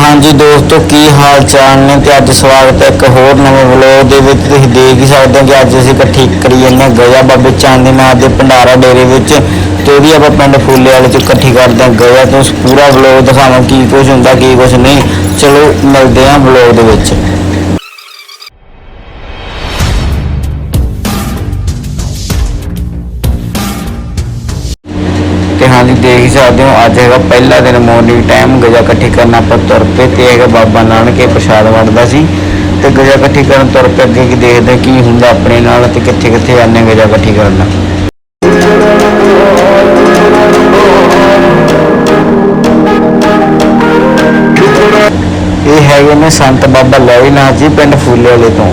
ਹਾਂਜੀ ਦੋਸਤੋ, ਕੀ ਹਾਲ ਚਾਲ ਨੇ? ਤੇ ਅੱਜ ਸਵਾਗਤ ਹੈ ਇੱਕ ਹੋਰ ਨਵੇਂ ਵਲੋਗ ਦੇ ਵਿੱਚ। ਤੁਸੀਂ ਦੇਖ ਹੀ ਸਕਦੇ ਹੋ ਕਿ ਅੱਜ ਅਸੀਂ ਇਕੱਠੀ ਕਰੀ ਜਾਂਦੇ ਹਾਂ ਗਇਆ ਬਾਬੇ ਮਾਂ ਦੇ ਭੰਡਾਰਾ ਡੇਰੇ ਵਿੱਚ। ਤੇ ਉਹਦੀ ਆਪਾਂ ਪਿੰਡ ਫੂਲੇ ਵਾਲੇ ਚ ਇਕੱਠੀ ਕਰਦੇ ਹਾਂ ਗਇਆ। ਤੋਂ ਪੂਰਾ ਵਲੋਗ ਦਿਖਾਵਾਂ ਕੀ ਕੁਝ ਹੁੰਦਾ, ਕੀ ਕੁਝ ਨਹੀਂ। ਚਲੋ, ਮਿਲਦੇ ਹਾਂ ਵਲੋਗ ਦੇ ਵਿੱਚ। ਹਾਂਜੀ, ਦੇਖ ਹੀ ਸਕਦੇ ਹੋ, ਅੱਜ ਹੈਗਾ ਪਹਿਲਾ ਦਿਨ ਮਾਰਨਿੰਗ ਟਾਈਮ ਗਜਾ ਇਕੱਠੀ ਕਰਨ ਆਪਾਂ ਤੁਰ ਪਏ ਤੇ ਹੈਗਾ ਬਾਬਾ ਨਾਨਕ, ਇਹ ਪ੍ਰਸ਼ਾਦ ਵੰਡਦਾ ਸੀ। ਤੇ ਗਜਾ ਇਕੱਠੀ ਕਰਨ ਤੁਰ ਪਏ, ਅੱਗੇ ਕੀ ਦੇਖਦੇ, ਕੀ ਹੁੰਦਾ ਆਪਣੇ ਨਾਲ ਤੇ ਕਿੱਥੇ ਕਿੱਥੇ ਜਾਂਦੇ ਗਜਾ ਇਕੱਠੀ ਕਰਨ। ਇਹ ਹੈਗੇ ਨੇ ਸੰਤ ਬਾਬਾ ਲੈਵੀਨਾਥ ਜੀ, ਪਿੰਡ ਫੂਲੇ ਵਾਲੇ ਤੋਂ।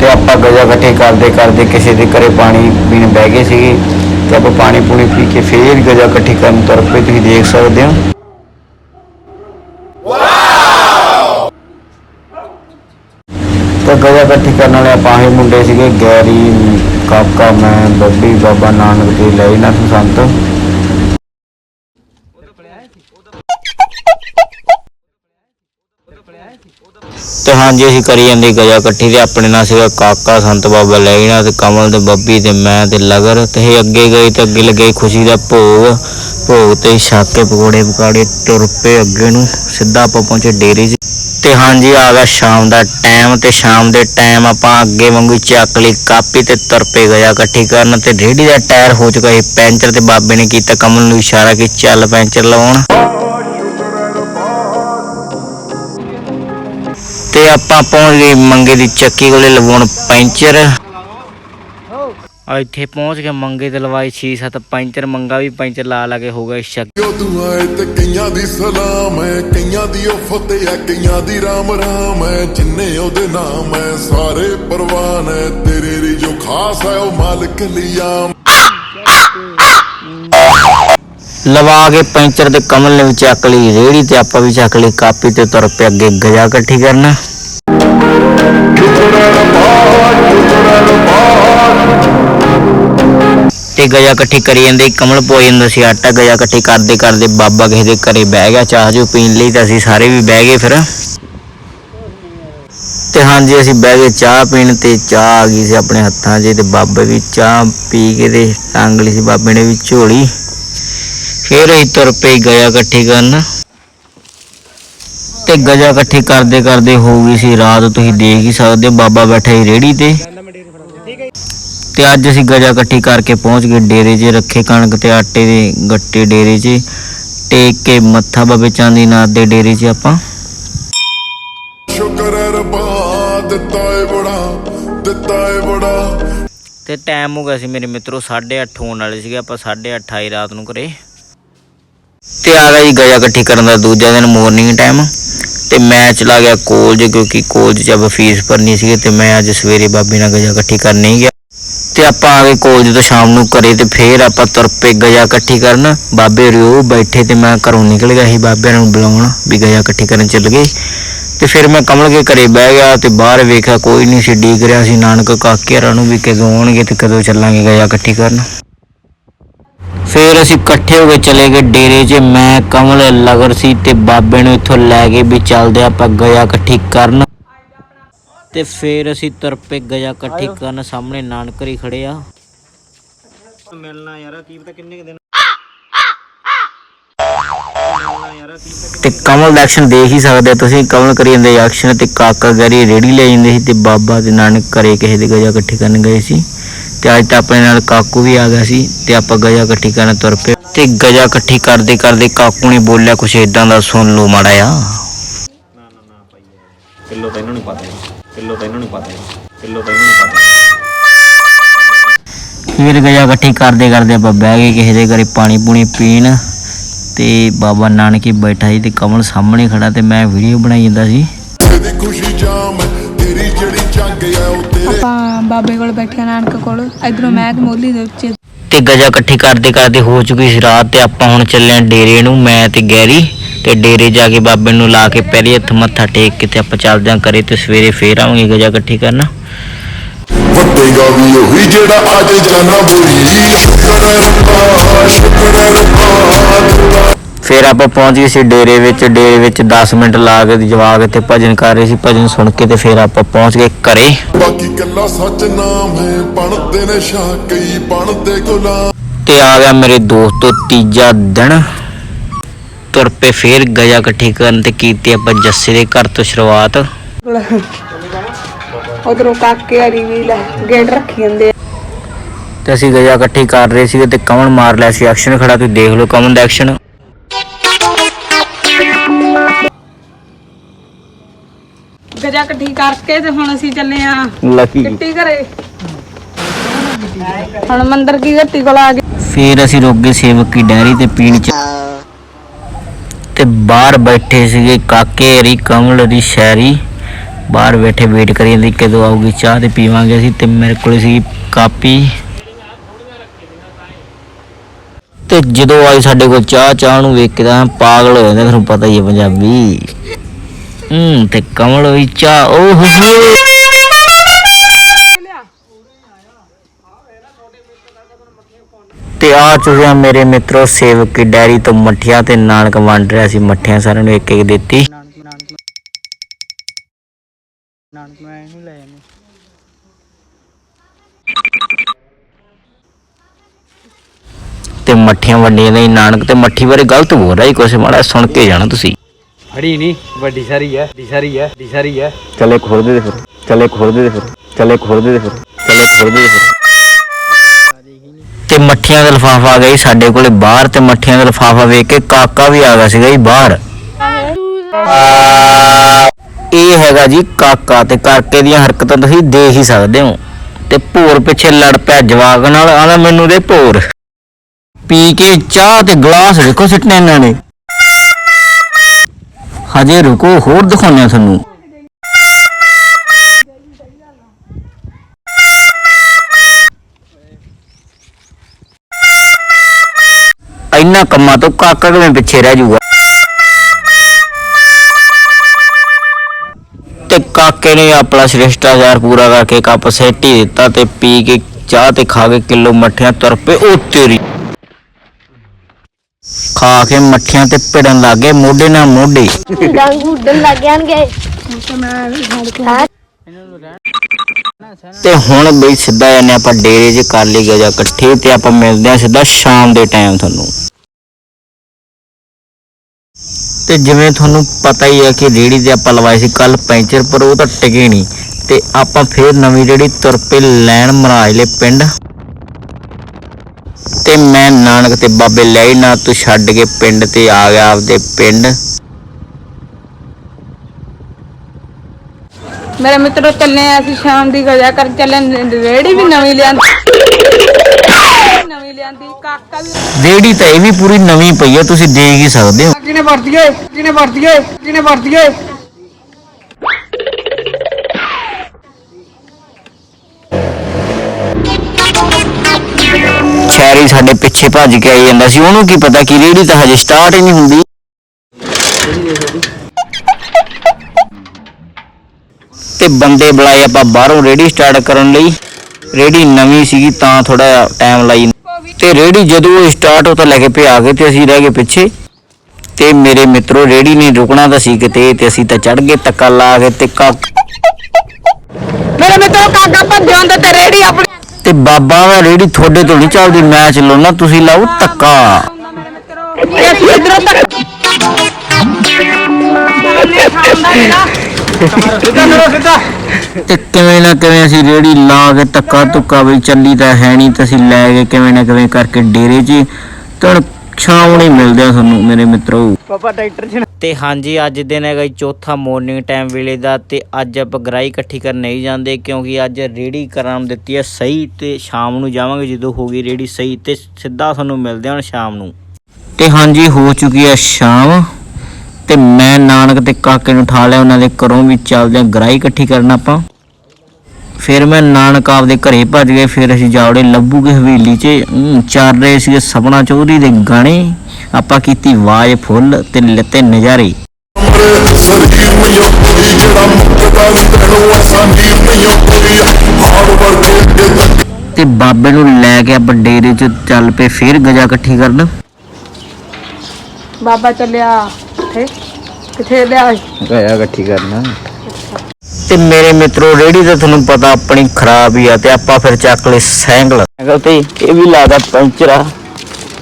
ਤੇ ਆਪਾਂ ਗਜਾ ਇਕੱਠੇ ਕਰਦੇ ਕਰਦੇ ਕਿਸੇ ਦੇ ਘਰੇ ਪਾਣੀ ਪੀਣ ਬਹਿ ਗਏ ਸੀਗੇ। ਤੇ ਆਪਾਂ ਪਾਣੀ ਪੂਣੀ ਪੀ ਕੇ ਫੇਰ ਗਜਾ ਇਕੱਠੀ ਕਰਨ ਤੁਰ ਪਏ ਤੁਸੀਂ ਦੇਖ ਸਕਦੇ ਹੋ। ਤੇ ਗਜਾ ਇਕੱਠੀ ਕਰਨ ਵਾਲੇ ਆਪਾਂ ਹੀ ਮੁੰਡੇ ਸੀਗੇ, ਗੈਰੀ, ਕਾਕਾ, ਮੈਂ, ਬੱਬੀ, ਬਾਬਾ ਨਾਨਕ ਦੇ ਲਈ ਨਾ ਸੰਤ। ਤੇ ਹਾਂਜੀ, ਅਸੀਂ ਕਰੀ ਜਾਂਦੇ ਗਜਾ ਇਕੱਠੀ ਤੇ ਆਪਣੇ ਨਾਲ ਸੀਗਾ ਕਾਕਾ, ਸੰਤ ਬਾਬਾ ਲੈਣਾ ਤੇ ਕਮਲ ਤੇ ਬੱਬੀ ਤੇ ਮੈਂ ਤੇ ਲਗਰ ਤੇ ਇਹ ਅੱਗੇ ਗਏ ਤੇ ਅੱਗੇ ਲੱਗੇ ਖੁਸ਼ੀ ਦਾ ਭੋਗ। ਭੋਗ ਤੇ ਛੱਕ ਪਕੌੜੇ, ਪਕਾੜੇ ਤੁਰ ਪਏ ਅੱਗੇ ਨੂੰ। ਸਿੱਧਾ ਆਪਾਂ ਪਹੁੰਚੇ ਡੇਰੇ 'ਚ। ਤੇ ਹਾਂਜੀ, ਆ ਗਿਆ ਸ਼ਾਮ ਦਾ ਟਾਈਮ ਤੇ ਸ਼ਾਮ ਦੇ ਟਾਈਮ ਆਪਾਂ ਅੱਗੇ ਵਾਂਗੂ ਚੱਕ ਲਈ ਕਾਪੀ ਤੇ ਤਰਪੇ ਪਏ ਗਜਾ ਇਕੱਠੀ ਕਰਨ ਤੇ ਰੇੜੀ ਦਾ ਟਾਇਰ ਹੋ ਚੁੱਕਾ ਸੀ। ਪੈਂਚਰ ਤੇ ਬਾਬੇ ਨੇ ਕੀਤਾ, ਕਮਲ ਨੂੰ ਇਸ਼ਾਰਾ ਕਿ ਚੱਲ ਪੈਂਚਰ ਲਵਾਉਣ। ਆਪਾਂ ਪਹੁੰਚ ਗਏ ਮੰਗੇ ਦੀ ਚੱਕੀ ਕੋਲੇ ਲਵਾਉਣ ਪੈਂਚਰ। ਆ ਇੱਥੇ ਪਹੁੰਚ ਕੇ ਮੰਗੇ ਤੇ ਲਵਾਈ 6-7 ਪੈਂਚਰ ਮੰਗਾ ਵੀ ਪੈਂਚਰ ਲਾ ਲਾ ਕੇ ਹੋ ਗਿਆ ਸ਼ੱਕ। ਜੋ ਤੂੰ ਆਏ ਤੇ ਕਈਆਂ ਦੀ ਸਲਾਮ ਹੈ ਕਈਆਂ ਦੀ ਉਹ ਫਤਿਹ ਹੈ ਕਈਆਂ ਦੀ ਰਾਮ ਰਾਮ ਹੈ ਜਿੰਨੇ ਉਹਦੇ ਨਾਮ ਹੈ ਸਾਰੇ ਪਰਵਾਨ ਹੈ ਤੇਰੇ ਲਈ ਜੋ ਖਾਸ ਹੈ ਉਹ ਮਾਲਕ ਲਿਆਮ ਲਵਾ ਕੇ ਪੈਂਚਰ ਤੇ ਕਮਲ ਨੇ ਵੀ ਚੱਕ ਲਈ ਰੇੜੀ ਤੇ ਆਪਾਂ ਵੀ ਚੱਕ ਲਈ ਕਾਪੀ ਤੇ ਤੁਰ ਪਏ ਅੱਗੇ ਗਜਾ ਇਕੱਠੀ ਕਰਨ। ਤੇ ਗਜਾ ਇਕੱਠੀ ਕਰੀ ਜਾਂਦੇ ਕਮਲ ਪੋ ਜਾਂਦਾ ਸੀ, ਆਟਾ ਗਜਾ ਇਕੱਠੀ ਕਰਦੇ ਕਰਦੇ ਬਾਬਾ ਕਿਸੇ ਦੇ ਘਰੇ ਬਹਿ ਗਿਆ, ਚਾਹ ਜੋ ਪੀਣ ਲਈ ਤਾਂ ਅਸੀਂ ਸਾਰੇ ਵੀ ਬਹਿ ਗਏ ਫਿਰ। ਤੇ ਹਾਂਜੀ, ਅਸੀਂ ਬਹਿ ਗਏ ਚਾਹ ਪੀਣ ਤੇ ਚਾਹ ਆ ਗਈ ਸੀ ਆਪਣੇ ਹੱਥਾਂ 'ਚ ਤੇ ਬਾਬੇ ਵੀ ਚਾਹ ਪੀ ਕੇ ਤੇ ਟੰਗ ਲਈ ਸੀ, ਬਾਬੇ ਨੇ ਵੀ ਝੋਲੀ। ਫਿਰ ਅਸੀਂ ਤੁਰ ਪਏ ਗਜਾ ਇਕੱਠੀ ਕਰਨ। ਤੇ ਗਜਾ ਇਕੱਠੀ ਕਰਦੇ ਕਰਦੇ ਹੋ ਗਈ ਸੀ ਰਾਤ ਤੁਸੀਂ ਦੇਖ ਹੀ ਸਕਦੇ ਹੋ ਬਾਬਾ ਬੈਠਾ ਸੀ ਰੇੜੀ ਤੇ। ਤੇ ਅੱਜ ਅਸੀਂ ਗਜਾ ਇਕੱਠੀ ਕਰਕੇ ਪਹੁੰਚ ਗਏ ਡੇਰੇ 'ਚ ਰੱਖੇ ਕਣਕ ਤੇ ਆਟੇ ਦੇ ਗੱਟੇ ਡੇਰੇ 'ਚ ਟੇਕ ਕੇ ਮੱਥਾ ਬਾਬੇ ਚਾਂਦੀਨਾਥ ਦੇ ਡੇਰੇ 'ਚ ਆਪਾਂ। ਸ਼ੁਕਰ ਹੈ ਰੱਬਾ ਦਿੱਤਾ ਏ ਬੜਾ ਦਿੱਤਾ ਏ ਬੜਾ। ਤੇ ਟਾਈਮ ਹੋ ਗਿਆ ਸੀ ਮੇਰੇ ਮਿੱਤਰੋ 8:30 ਹੋਣ ਵਾਲੇ ਸੀਗੇ ਆਪਾਂ 8:30 ਆਈ ਰਾਤ ਨੂੰ ਘਰੇ। ਤੇ ਆ ਗਿਆ ਜੀ ਗਜਾ ਇਕੱਠੀ ਕਰਨ ਦਾ ਦੂਜਾ ਦਿਨ ਮਾਰਨਿੰਗ ਟਾਈਮ ਤੇ ਮੈਂ ਚਲਾ ਗਿਆ ਕੋਲਜ ਕਿਉਂਕਿ ਕੋਲਜ 'ਚ ਆਪਾਂ ਫੀਸ ਭਰਨੀ ਸੀਗੀ ਤੇ ਮੈਂ ਅੱਜ ਸਵੇਰੇ ਬਾਬੇ ਨਾਲ ਗਜਾ ਇਕੱਠੀ ਕਰਨੀ ਗਿਆ ਤੇ ਆਪਾਂ ਆ ਗਏ ਕੋਲਜ ਤੋਂ ਸ਼ਾਮ ਨੂੰ ਘਰੇ ਤੇ ਫੇਰ ਆਪਾਂ ਤੁਰ ਪਏ ਗਜਾ ਇਕੱਠੀ ਕਰਨ। ਬਾਬੇ ਰਿਓ ਬੈਠੇ ਤੇ ਮੈਂ ਘਰੋਂ ਨਿਕਲ ਗਿਆ ਸੀ ਬਾਬਿਆਂ ਨੂੰ ਬੁਲਾਉਣ ਵੀ ਗਜਾ ਇਕੱਠੀ ਕਰਨ ਚੱਲ ਗਏ। ਤੇ ਫਿਰ ਮੈਂ ਕਮਲ ਕੇ ਘਰੇ ਬਹਿ ਗਿਆ ਤੇ ਬਾਹਰ ਵੇਖਿਆ ਕੋਈ ਨਹੀਂ ਸੀ ਡੀਕ ਰਿਹਾ ਸੀ। ਨਾਨਕ ਕਾਕੇ ਹਰਾਂ ਨੂੰ ਵੀ ਕਦੋਂ ਆਉਣਗੇ ਤੇ ਕਦੋਂ ਚੱਲਾਂਗੇ ਗਜਾ ਇਕੱਠੀ ਕਰਨ। ਫਿਰ ਅਸੀਂ ਇਕੱਠੇ ਹੋ ਕੇ ਚਲੇ ਗਏ ਡੇਰੇ 'ਚ। ਮੈਂ ਕਮਲ ਲਗਰ ਸੀ ਤੇ ਬਾਬੇ ਨੂੰ ਇੱਥੋਂ ਲੈ ਕੇ ਵੀ ਚੱਲਦੇ ਆਪਾਂ ਗਇਆ ਇਕੱਠੀ ਕਰਨ। ਤੇ ਫਿਰ ਅਸੀਂ ਤੁਰ ਪਏ ਗਇਆ ਇਕੱਠੀ ਕਰਨ। ਸਾਹਮਣੇ ਨਾਨਕਰੀ ਖੜੇ ਆ। ਮਿਲਣਾ ਯਾਰ ਕੀ ਪਤਾ ਕਿੰਨੇ ਕੁ ਦਿਨ ਤੇ ਕਮਲ ਦਾ ਐਕਸ਼ਨ ਦੇਖ ਹੀ ਸਕਦੇ ਤੁਸੀਂ। ਕਮਲ ਕਰੀ ਜਾਂਦੇ ਐਕਸ਼ਨ ਤੇ ਕਾਕਾ ਗਰੀ ਰੇੜੀ ਲੈ ਜਾਂਦੇ ਸੀ ਤੇ ਬਾਬਾ ਤੇ ਨਾਨਕ ਘਰੇ ਕਿਸੇ ਦੇ ਗਜਾ ਇਕੱਠੀ ਕਰਨ ਗਏ ਸੀ। ਤੇ ਅੱਜ ਤਾਂ ਆਪਣੇ ਨਾਲ ਕਾਕੂ ਵੀ ਆ ਗਿਆ ਸੀ ਤੇ ਆਪਾਂ ਗਜਾ ਇਕੱਠੀ ਕਰਨ ਤੁਰ ਪਏ। ਤੇ ਗਜਾ ਇਕੱਠੀ ਕਰਦੇ ਕਰਦੇ ਕਾਕੂ ਨੇ ਬੋਲਿਆ ਕੁਛ ਇਦਾਂ ਦਾ ਸੁਣ ਲਓ ਮਾੜਾ ਆ ਕਿਲੋ ਤਾਂ ਇਹਨਾਂ ਨੂੰ ਪਤਾ ਹੈ ਕਿਲੋ ਤਾਂ ਇਹਨਾਂ ਨੂੰ ਪਤਾ ਹੈ ਕਿਲੋ ਤਾਂ ਇਹਨਾਂ ਨੂੰ ਪਤਾ ਹੈ ਫਿਰ ਗਜਾ ਇਕੱਠੀ ਕਰਦੇ ਕਰਦੇ ਆਪਾਂ ਬਹਿ ਗਏ ਕਿਸੇ ਦੇ ਘਰੇ ਪਾਣੀ ਪੂਣੀ ਪੀਣ ਤੇ ਬਾਬਾ ਨਾਨਕ ਬੈਠਾ ਸੀ ਤੇ ਕਮਲ ਸਾਹਮਣੇ ਖੜਾ ਤੇ ਮੈਂ ਵੀਡੀਓ ਬਣਾਈ ਜਾਂਦਾ ਸੀ। ਬਾਬੇ ਕੋਲ ਬੈਠੇ ਆ ਨਾਨਕ ਕੋਲ। ਇਧਰੋਂ ਮੈਂ ਤੇ ਮੋਲੀ ਦੇ ਉੱਚੇ। ਤੇ ਗਜਾ ਇਕੱਠੀ ਕਰਦੇ ਕਰਦੇ ਹੋ ਚੁੱਕੀ ਸੀ ਰਾਤ ਤੇ ਆਪਾਂ ਹੁਣ ਚੱਲੇ ਆਂ ਡੇਰੇ ਨੂੰ ਮੈਂ ਤੇ ਗੈਰੀ ਤੇ ਡੇਰੇ ਜਾ ਕੇ ਬਾਬੇ ਨੂੰ ਲਾ ਕੇ ਪਹਿਲੇ ਹੱਥ ਮੱਥਾ ਟੇਕ ਕੇ ਤੇ ਆਪਾਂ ਚੱਲਦੇ ਆਂ ਕਰੇ ਤੇ ਸਵੇਰੇ ਫੇਰ ਆਵਾਂਗੇ ਗਜਾ ਇਕੱਠੀ ਕਰਨ। ਵੱਟੇਗਾ ਵੀ ਉਹੀ ਜਿਹੜਾ ਅੱਜ ਜਾਣਾ ਬੁਰੀ ਸ਼ੁਕਰ ਹੈ ਰੱਬਾ ਸ਼ੁਕਰ ਹੈ ਰੱਬਾ ਦਿੱਤਾ ਫਿਰ ਆਪਾਂ ਪਹੁੰਚ ਗਏ ਸੀ ਡੇਰੇ ਵਿੱਚ ਡੇਰੇ ਵਿੱਚ 10 ਮਿੰਟ ਲਾ ਕੇ ਜਵਾਕ ਤੇ ਭਜਨ ਕਰ ਰਹੇ ਸੀ ਭਜਨ ਸੁਣ ਕੇ ਤੇ ਫਿਰ ਆਪਾਂ ਪਹੁੰਚ ਗਏ ਘਰੇ। ਬਾਕੀ ਕੱਲਾ ਸੱਚ ਨਾਮ ਹੈ ਬਣਦੇ ਨੇ ਸ਼ਾਹ ਕਈ ਬਣਦੇ ਗੁਲਾਮ। ਤੇ ਆ ਗਿਆ ਮੇਰੇ ਦੋਸਤੋ ਤੀਜਾ ਦਿਨ। ਤੁਰ ਪਏ ਫਿਰ ਗਜਾ ਇਕੱਠੀ ਕਰਨ ਤੇ ਕੀਤੀ ਆਪਾਂ ਜੱਸੇ ਦੇ ਘਰ ਤੋਂ ਸ਼ੁਰੂਆਤ। ਉਧਰੋਂ ਕਾਕੇ ਹਰੀ ਵੀ ਲੈ ਗੇਟ ਰੱਖੀ ਜਾਂਦੇ ਆ। ਤੇ ਅਸੀਂ ਗਜਾ ਇਕੱਠੀ ਕਰ ਰਹੇ ਸੀਗੇ ਤੇ ਕਮਨ ਮਾਰ ਲਿਆ ਸੀ ਐਕਸ਼ਨ ਖੜਾ ਤੁਸੀਂ ਦੇਖ ਲਓ ਕਮਨ ਦਾ ਐਕਸ਼ਨ ਗਜਾ ਇਕੱਠੀ ਕਰਕੇ ਤੇ ਹੁਣ ਅਸੀਂ ਚੱਲੇ ਆ ਲੱਕੀ। ਕਿੱਟੀ ਘਰੇ। ਹੁਣ ਮੰਦਰ ਕੀ ਗੱਟੀ ਕੋਲ ਆ ਗਏ। ਫਿਰ ਅਸੀਂ ਰੁਕ ਗਏ ਸੇਵਕ ਦੀ ਡੈਰੀ ਤੇ ਪੀਣ ਚ। ਤੇ ਬਾਹਰ ਬੈਠੇ ਸੀਗੇ ਕਾਕੇ ਹਰੀ ਕਮਲ ਦੀ ਸ਼ੈਰੀ। ਬਾਹਰ ਬੈਠੇ ਵੇਟ ਕਰੀ ਜਾਂਦੀ ਕਦੋਂ ਆਊਗੀ ਚਾਹ ਤੇ ਪੀਵਾਂਗੇ ਅਸੀਂ ਤੇ ਮੇਰੇ ਕੋਲ ਸੀ ਕਾਪੀ। ਤੇ ਜਦੋਂ ਆਈ ਸਾਡੇ ਕੋਲ ਚਾਹ ਚਾਹ ਨੂੰ ਵੇਖ ਕੇ ਤਾਂ ਪਾਗਲ ਹੋ ਜਾਂਦੇ ਤੁਹਾਨੂੰ ਪਤਾ ਹੀ ਹੈ ਪੰਜਾਬੀ। ਹੂੰ, ਤੇ ਕਮਲ ਹੋਈ ਚਾਹ ਓਹ ਤੇ ਆ ਚੁੱਕੇ ਮੇਰੇ ਮਿੱਤਰੋ, ਸੇਵਕ ਦੀ ਡੈਰੀ ਤੋਂ ਮੱਠੀਆਂ ਤੇ ਨਾਨਕ ਵੰਡ ਰਿਹਾ ਸੀ। ਮੱਠੀਆਂ ਸਾਰਿਆਂ ਨੂੰ ਇੱਕ ਇੱਕ ਦਿੱਤੀ। ਤੇ ਮੱਠੀਆਂ ਵੰਡੀਆਂ ਦੇ ਨਾਨਕ ਤੇ ਮੱਠੀ ਬਾਰੇ ਗਲਤ ਬੋਲ ਰਿਹਾ ਜੀ, ਕੁਛ ਮਾੜਾ ਸੁਣ ਕੇ ਜਾਣਾ ਤੁਸੀਂ। ਫੜੀ ਨਹੀਂ ਵੱਡੀ ਸਾਰੀ ਹੈ ਵੱਡੀ ਸਾਰੀ ਹੈ ਵੱਡੀ ਸਾਰੀ ਹੈ ਚਲੇ ਖੋਲ ਦੇ ਫਿਰ ਚਲੇ ਖੋਲ ਦੇ ਫਿਰ ਚਲੇ ਖੋਲ ਦੇ ਫਿਰ ਚਲੇ ਖੋਲ ਦੇ ਫਿਰ। ਤੇ ਮੱਠੀਆਂ ਦਾ ਲਫਾਫਾ ਆ ਗਿਆ ਜੀ ਸਾਡੇ ਕੋਲੇ ਬਾਹਰ ਤੇ ਮੱਠੀਆਂ ਦਾ ਲਫਾਫਾ ਵੇਖ ਕੇ ਕਾਕਾ ਵੀ ਆ ਗਿਆ ਸੀਗਾ ਜੀ ਬਾਹਰ। ਇਹ ਹੈਗਾ ਜੀ ਕਾਕਾ ਤੇ ਕਾਕੇ ਦੀਆਂ ਹਰਕਤਾਂ ਤੁਸੀਂ ਦੇਖ ਹੀ ਸਕਦੇ ਹੋ। ਤੇ ਭੋਰ ਪਿੱਛੇ ਲੜ ਪਿਆ ਜਵਾਕ ਨਾਲ ਆਂਦਾ ਮੈਨੂੰ ਦੇ ਭੋਰ। ਪੀ ਕੇ ਚਾਹ ਤੇ ਗਲਾਸ ਦੇਖੋ ਸਿੱਟਨੇ ਇਹਨਾਂ ਨੇ। ਹਜੇ ਰੁਕੋ, ਹੋਰ ਦਿਖਾਉਂਦੇ ਆ ਤੁਹਾਨੂੰ। ਇੰਨਾ ਕੰਮਾਂ ਤੋਂ ਕਾਕਾ ਕਿਵੇਂ ਪਿੱਛੇ ਰਹਿ ਜੂਗਾ ਤੇ ਕਾਕੇ ਨੇ ਆਪਣਾ ਸ਼੍ਰਿਸ਼ਟਾਚਾਰ ਪੂਰਾ ਕਰਕੇ ਕੱਪ ਸੈੱਟ ਦਿੱਤਾ ਤੇ ਪੀ ਕੇ ਚਾਹ ਤੇ ਖਾ ਕੇ ਕਿਲੋ ਮੱਠੀਆਂ ਤੁਰ ਪਏ, ਉਹ ਤੇਰੀ ਖਾ ਕੇ ਮੱਠੀਆਂ ਤੇ ਭਿੜਨ ਲੱਗੇ ਮੋਢੇ ਨਾਲ ਮੋਢੇ। ਰੰਗ ਉੱਡਣ ਲੱਗ ਜਾਣਗੇ। ਤੇ ਹੁਣ ਬਈ ਸਿੱਧਾ ਜਾਂਦੇ ਆਪਾਂ ਡੇਰੇ 'ਚ ਕਰ ਲਈ ਗਜਾ ਇਕੱਠੇ ਤੇ ਆਪਾਂ ਮਿਲਦੇ ਆ ਸਿੱਧਾ ਸ਼ਾਮ ਦੇ ਟਾਈਮ ਤੁਹਾਨੂੰ। ਤੇ ਜਿਵੇਂ ਤੁਹਾਨੂੰ ਪਤਾ ਹੀ ਹੈ ਕਿ ਰੇੜੀ ਤੇ ਆਪਾਂ ਲਵਾਈ ਸੀ ਕੱਲ ਪੈਂਚਰ ਪਰ ਉਹ ਤਾਂ ਟਿਕੇ ਨਹੀਂ। ਤੇ ਆਪਾਂ ਫੇਰ ਨਵੀਂ ਰੇੜੀ ਤੁਰ ਪਏ ਲੈਣ ਮਹਾਰਾਜਲੇ ਪਿੰਡ। ਤੇ ਮੈਂ ਨਾਨਕ ਤੇ ਬਾਬੇ ਲੈ ਨਾ ਤੂੰ ਛੱਡ ਕੇ ਪਿੰਡ ਤੇ ਆ ਗਿਆ ਆਪਦੇ ਪਿੰਡ। ਮੇਰੇ ਮਿੱਤਰੋ ਚੱਲੇ ਆ ਅਸੀਂ ਸ਼ਾਮ ਦੀ ਗਜਾ ਕਰ ਚੱਲੇ ਰੇੜੀ ਵੀ ਨਵੀਂ ਲਿਆਂਦੀ। ਨਵੀਂ ਲਿਆਂਦੀ ਕਾਕਾ ਵੀ ਰੇੜੀ ਤਾਂ ਇਹ ਵੀ ਪੂਰੀ ਨਵੀਂ ਪਈ ਹੈ ਤੁਸੀਂ ਦੇਖ ਹੀ ਸਕਦੇ ਹੋ। ਕਿਨੇ ਵਰਤੀ ਓਏ ਕਿਨੇ ਵਰਤੀ ਓਏ ਕਿਨੇ ਵਰਤੀ ਸਾਡੇ ਪਿੱਛੇ ਭੱਜ ਕੇ ਆਈ ਜਾਂਦਾ ਸੀ। ਉਹਨੂੰ ਕੀ ਪਤਾ ਕਿ ਰੇੜੀ ਤਾਂ ਹਜੇ ਸਟਾਰਟ ਹੀ ਨਹੀਂ ਹੁੰਦੀ। ਤੇ ਬੰਦੇ ਬੁਲਾਏ ਆਪਾਂ ਬਾਹਰੋਂ ਰੇੜੀ ਸਟਾਰਟ ਕਰਨ ਲਈ। ਰੇੜੀ ਨਵੀਂ ਸੀਗੀ ਤਾਂ ਥੋੜਾ ਟਾਈਮ ਲਾਈ। ਤੇ ਰੇੜੀ ਜਦੋਂ ਸਟਾਰਟ ਹੋ ਤਾਂ ਲੈ ਕੇ ਪਿਆ ਗਏ ਤੇ ਅਸੀਂ ਰਹਿ ਗਏ ਪਿੱਛੇ। ਤੇ ਮੇਰੇ ਮਿੱਤਰੋ ਰੇੜੀ ਨੇ ਰੁਕਣਾ ਤਾਂ ਸੀ ਕਿਤੇ ਤੇ ਅਸੀਂ ਤਾਂ ਚੜ ਗਏ ਟੱਕਾ ਲਾ ਕੇ ਤੇ ਕਾ ਮੇਰੇ ਮਿੱਤਰੋ, ਕਾਕਾ ਭੱਜਿਆ ਹੁੰਦਾ ਤੇ ਰੇੜੀ ਆਪਣੀ ਤੇ ਬਾਬਾ ਵਾ ਰੇੜੀ ਤੁਹਾਡੇ ਤੋਂ ਨਹੀਂ ਚੱਲਦੀ ਮੈਚ ਲਾਉਣਾ ਤੁਸੀਂ ਲਾਓ ਧੱਕਾ। ਅਸੀਂ ਇਧਰੋਂ ਤੱਕ ਤੇ ਕਿਵੇਂ ਨਾ ਕਿਵੇਂ ਅਸੀਂ ਰੇੜੀ ਲਾ ਕੇ ਧੱਕਾ ਧੁੱਕਾ ਵੀ ਚੱਲੀ ਤਾਂ ਹੈ ਨਹੀਂ, ਤੇ ਅਸੀਂ ਲੈ ਗਏ ਕਿਵੇਂ ਨਾ ਕਿਵੇਂ ਕਰਕੇ ਡੇਰੇ 'ਚ ਤਣ ਸ਼ਾਮ ਨੂੰ ਮਿਲਦੇ ਆ ਤੁਹਾਨੂੰ, ਮੇਰੇ ਮਿੱਤਰੋ। ਪਾਪਾ ਟਰੈਕਟਰ ਚ ਤੇ ਹਾਂਜੀ, ਅੱਜ ਦਿਨ ਹੈਗਾ ਜੀ ਚੌਥਾ ਮਾਰਨਿੰਗ ਟਾਈਮ ਵੇਲੇ ਦਾ ਤੇ ਅੱਜ ਆਪਾਂ ਗਰਾਈ ਇਕੱਠੀ ਕਰਨ ਨਹੀਂ ਜਾਂਦੇ ਕਿਉਂਕਿ ਅੱਜ ਰੇੜੀ ਕਰਾਂ ਦਿੱਤੀ ਹੈ ਸਹੀ ਤੇ ਸ਼ਾਮ ਨੂੰ ਜਾਵਾਂਗੇ, ਜਦੋਂ ਹੋ ਗਈ ਰੇੜੀ ਸਹੀ ਤੇ ਸਿੱਧਾ ਤੁਹਾਨੂੰ ਮਿਲਦੇ ਹਾਂ ਸ਼ਾਮ ਨੂੰ। ਤੇ ਹਾਂਜੀ, ਹੋ ਚੁੱਕੀ ਹੈ ਸ਼ਾਮ ਤੇ ਮੈਂ ਨਾਨਕ ਤੇ ਕਾਕੇ ਨੂੰ ਉਠਾ ਲਿਆ, ਉਹਨਾਂ ਦੇ ਘਰੋਂ ਵੀ ਚੱਲਦੇ ਹਾਂ ਗਰਾਈ ਇਕੱਠੀ ਕਰਨ ਆਪਾਂ। ਫਿਰ ਮੈਂ ਨਾਨਕ ਆਪਦੇ ਘਰੇ ਭੱਜ ਗਏ ਫਿਰ ਅਸੀਂ ਜਾਵੜੇ ਲੱਭੂ ਕੇ ਹਵੇਲੀ 'ਚ। ਚੱਲ ਰਹੇ ਸੀਗੇ ਸਪਨਾ ਚੌਧਰੀ ਦੇ ਗਾਣੇ। ਆਪਾਂ ਕੀਤੀ ਆਵਾਜ਼ ਫੁੱਲ ਤੇ ਲਿੱਤੇ ਨਜ਼ਾਰੇ। ਤੇ ਬਾਬੇ ਨੂੰ ਲੈ ਕੇ ਆਪਾਂ ਡੇਰੇ 'ਚ ਚੱਲ ਪਏ ਫਿਰ ਗਜਾ ਇਕੱਠੀ ਕਰਨ। ਬਾਬਾ ਚੱਲਿਆ ਕਿੱਥੇ ਕਿੱਥੇ ਲਿਆ ਗਇਆ ਇਕੱਠੀ ਕਰਨਾ। ਤੇ ਮੇਰੇ ਮਿੱਤਰੋ ਰੇੜੀ ਤਾਂ ਤੁਹਾਨੂੰ ਪਤਾ ਆਪਣੀ ਖਰਾਬ ਹੀ ਆ ਤੇ ਆਪਾਂ ਫਿਰ ਚੱਕ ਲਏ ਸਾਈਕਲ ਸਾਈਕਲ ਤੇ ਇਹ ਵੀ ਲਾਦਾ ਪੈਂਚਰ ਆ।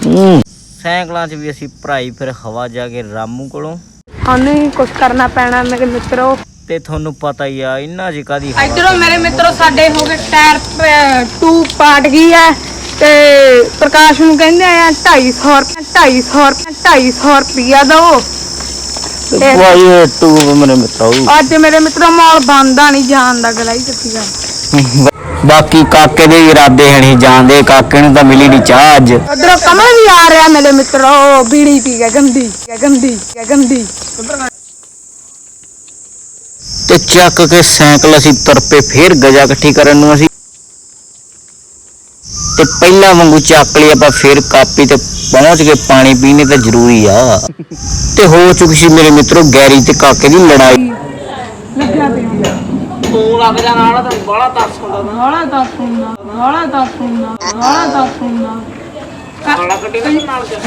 ਹੂੰ। ਸਾਈਕਲਾਂ 'ਚ ਵੀ ਅਸੀਂ ਭਰਾਈ ਫਿਰ ਹਵਾ ਜਾ ਕੇ ਰਾਮੂ ਕੋਲੋਂ। ਸਾਨੂੰ ਹੀ ਕੁਝ ਕਰਨਾ ਪੈਣਾ ਮੇਰੇ ਮਿੱਤਰੋ। ਤੇ ਤੁਹਾਨੂੰ ਪਤਾ ਹੀ ਆ ਇੰਨਾ ਜੀ ਕਾਦੀ ਇਧਰੋਂ ਮੇਰੇ ਮਿੱਤਰੋ ਸਾਡੇ ਹੋ ਗਏ ਟਾਇਰ 2 ਪਾਟ ਗਈ ਐ ਤੇ ਪ੍ਰਕਾਸ਼ ਨੂੰ ਕਹਿੰਦੇ ਆ 250 ਰੁਪਏ 250 ਰੁਪਏ 250 ਰੁਪਿਆ ਦੋ। ਵਾਈ ਟੂ ਮੇਰੇ ਮਿੱਤਰੋ ਅੱਜ ਮੇਰੇ ਮਿੱਤਰੋ ਮਾਲ ਬੰਦਾ ਨਹੀਂ ਜਾਣ ਦਾ ਗਲਾਈ ਸੱਚੀ ਗੱਲ ਬਾਕੀ ਕਾਕੇ ਦੇ ਇਰਾਦੇ ਹਣੀ ਜਾਂਦੇ ਕਾਕੇ ਨੂੰ ਤਾਂ ਮਿਲੀ ਨਹੀਂ ਚਾਹ ਅੱਜ। ਉਧਰੋਂ ਕਮਲ ਵੀ ਆ ਰਿਹਾ ਮੇਰੇ ਮਿੱਤਰੋ ਬੀੜੀ ਪੀ ਕੇ ਗੰਦੀ ਗੰਦੀ ਗੰਦੀ। ਤੇ ਚੱਕ ਕੇ ਸਾਈਕਲ ਅਸੀਂ ਤੁਰ ਪਏ ਫੇਰ ਗਜਾ ਇਕੱਠੀ ਕਰਨ ਨੂੰ ਅਸੀਂ। ਤੇ ਪਹਿਲਾਂ ਵਾਂਗੂ ਚੱਕ ਲਈ ਆਪਾਂ ਫੇਰ ਕਾਪੀ ਤੇ ਪਹੁੰਚ ਕੇ ਪਾਣੀ ਪੀਣੇ ਤਾਂ ਜ਼ਰੂਰੀ ਆ। ਤੇ ਹੋ ਚੁੱਕੀ ਸੀ ਮੇਰੇ ਮਿੱਤਰੋ ਗੈਰੀ ਤੇ ਕਾਕੇ ਦੀ ਲੜਾਈ। ਲੱਗਿਆ ਪਿਆ ਤੂੰ ਲੱਗ ਜਾ ਨਾਲ ਤਾਂ ਬੜਾ ਤਰਸ ਹੁੰਦਾ ਹਾਲਾ ਦੱਸ ਸੁਣਨਾ ਹਾਲਾ ਦੱਸ ਸੁਣਨਾ ਹਾਲਾ ਦੱਸ ਸੁਣਨਾ ਗਾਲਾਂ ਕੱਢੀ ਨਾ ਨਾਲ ਜਾ।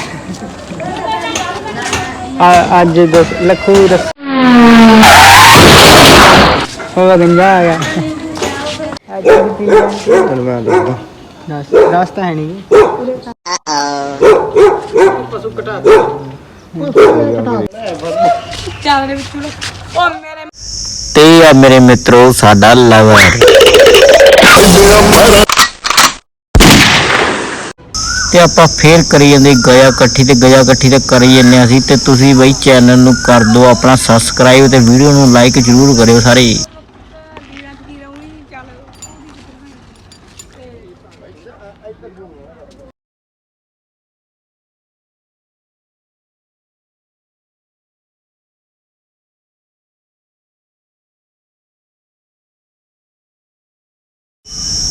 ਅੱਜ ਦਸ ਲੱਖੂ ਦਸ। ਹੋਗਾ ਗੰਜਾ ਆ ਗਿਆ। ਅੱਜ ਵੀ ਚਲ ਮੈਂ ਦੇਖਦਾ। ਦਸ ਦਸ ਤਾਂ ਹੈ ਨਹੀਂ ਚੱਲ ਦੇ ਵਿੱਚ ਉਹ ਮੇਰੇ ਤੇ ਆ ਮੇਰੇ ਮਿੱਤਰੋ, ਸਾਡਾ ਲਵਰ ਤੇ ਆਪਾਂ ਫੇਰ ਕਰੀ ਜਾਂਦੇ ਗਇਆ ਇਕੱਠੀ ਤੇ ਗਇਆ ਇਕੱਠੀ ਤੇ ਕਰੀ ਜੰਨੇ ਅਸੀਂ। ਤੇ ਤੁਸੀਂ ਬਈ ਚੈਨਲ ਨੂੰ ਕਰ ਦਿਓ ਆਪਣਾ ਸਬਸਕ੍ਰਾਈਬ ਤੇ ਵੀਡੀਓ ਨੂੰ ਲਾਈਕ ਜ਼ਰੂਰ ਕਰਿਓ ਸਾਰੇ।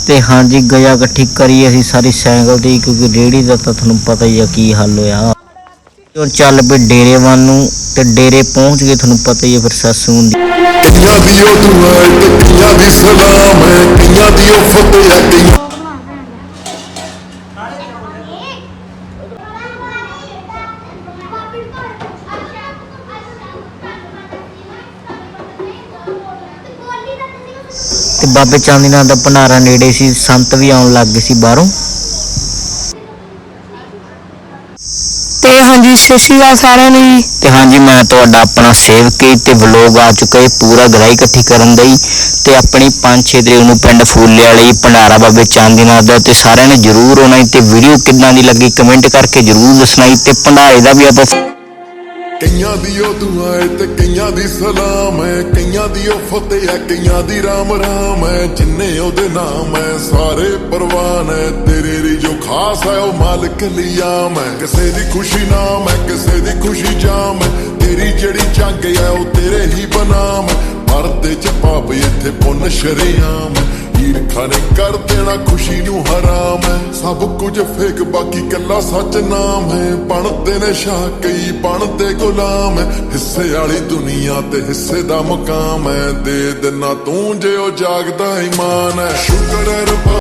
ਤੇ ਹਾਂਜੀ ਗਿਆ ਇਕੱਠੀ ਕਰੀ ਅਸੀਂ ਸਾਰੀ ਸਾਈਕਲ ਦੀ ਕਿਉਂਕਿ ਰੇੜੀ ਦਾ ਤਾਂ ਤੁਹਾਨੂੰ ਪਤਾ ਹੀ ਆ ਕੀ ਹੱਲ ਹੋਇਆ। ਹੁਣ ਚੱਲ ਪਏ ਡੇਰੇ ਵੱਲ ਨੂੰ ਤੇ ਡੇਰੇ ਪਹੁੰਚ ਗਏ, ਤੁਹਾਨੂੰ ਪਤਾ ਹੀ ਆ ਫਿਰ ਸੱਸੂ ਦੀ। ਕਈਆਂ ਦੀ ਹੈ ਤੇ ਕਈਆਂ ਸਲਾਮ ਹੈ ਕਈਆਂ ਦੀ ਉਹ ਫਤਿਹ ਹੈ ਕਈਆਂ ਤੇ ਬਾਬੇ ਚਾਂਦੀਨਾਥ ਦਾ ਭੰਡਾਰਾ ਨੇੜੇ ਸੀ ਸੰਤ ਵੀ ਆਉਣ ਲੱਗ ਗਏ ਸੀ ਬਾਹਰੋਂ। ਤੇ ਹਾਂਜੀ ਸਤਿ ਸ਼੍ਰੀ ਅਕਾਲ ਸਾਰਿਆਂ ਨੂੰ ਜੀ। ਤੇ ਹਾਂਜੀ ਮੈਂ ਤੁਹਾਡਾ ਆਪਣਾ ਸੇਵਕੀ ਤੇ ਵਲੋਗ ਆ ਚੁੱਕਾ ਹੈ ਪੂਰਾ ਗਰਾਈ ਇਕੱਠੀ ਕਰਨ ਦਾ ਹੀ ਤੇ ਆਪਣੀ 5-6 ਤਰੀਕ ਨੂੰ ਪਿੰਡ ਫੂਲੇ ਵਾਲੀ ਭੰਡਾਰਾ ਬਾਬੇ ਚਾਂਦੀਨਾਥ ਦਾ ਤੇ ਸਾਰਿਆਂ ਨੇ ਜਰੂਰ ਆਉਣਾ ਤੇ ਵੀਡੀਓ ਕਿੱਦਾਂ ਦੀ ਲੱਗੀ ਕਮੈਂਟ ਕਰਕੇ ਜਰੂਰ ਦੱਸਣਾ ਤੇ ਭੰਡਾਰੇ ਦਾ ਵੀ ਆਪਾਂ ਕਈਆਂ ਦੀ ਉਹ ਦੁਆ ਹੈ ਤੇ ਕਈਆਂ ਦੀ ਸਲਾਮ ਹੈ ਕਈਆਂ ਦੀ ਉਹ ਫਤਿਹ ਹੈ ਕਈਆਂ ਦੀ ਰਾਮ ਰਾਮ ਹੈ ਜਿੰਨੇ ਉਹਦੇ ਨਾਮ ਹੈ ਸਾਰੇ ਪ੍ਰਵਾਨ ਹੈ ਤੇਰੇ ਲਈ ਜੋ ਖਾਸ ਹੈ ਉਹ ਮਾਲਕ ਲਿਆਮ ਹੈ ਕਿਸੇ ਦੀ ਖੁਸ਼ੀ ਨਾਮ ਹੈ ਕਿਸੇ ਦੀ ਖੁਸ਼ੀ ਜਾਮ ਹੈ ਤੇਰੀ ਜਿਹੜੀ ਜੰਗ ਹੈ ਉਹ ਤੇਰੇ ਹੀ ਬਨਾਮ ਹੈ ਪਰਦੇ ਚ ਪਾਪ ਇੱਥੇ ਪੁੰਨ ਸ਼ਰਿਆਮ ਹੈ ਈਰਖਾ ਨੇ ਕਰ ਦੇਣਾ ਖੁਸ਼ੀ ਨੂੰ ਹਰਾਮ ਹੈ। ਸਭ ਕੁਝ ਫੇਕ, ਬਾਕੀ ਕੱਲਾ ਸੱਚ ਨਾਮ ਹੈ। ਬਣਦੇ ਨੇ ਸ਼ਾਹ, ਕਈ ਬਣਦੇ ਗੁਲਾਮ ਹੈ। ਹਿੱਸੇ ਵਾਲੀ ਦੁਨੀਆ ਤੇ ਹਿੱਸੇ ਦਾ ਮੁਕਾਮ ਹੈ। ਦੇ ਦੇਣਾ ਤੂੰ ਜੇ ਉਹ ਜਾਗਦਾ ਈਮਾਨ ਹੈ। ਸ਼ੁਕਰ ਹੈ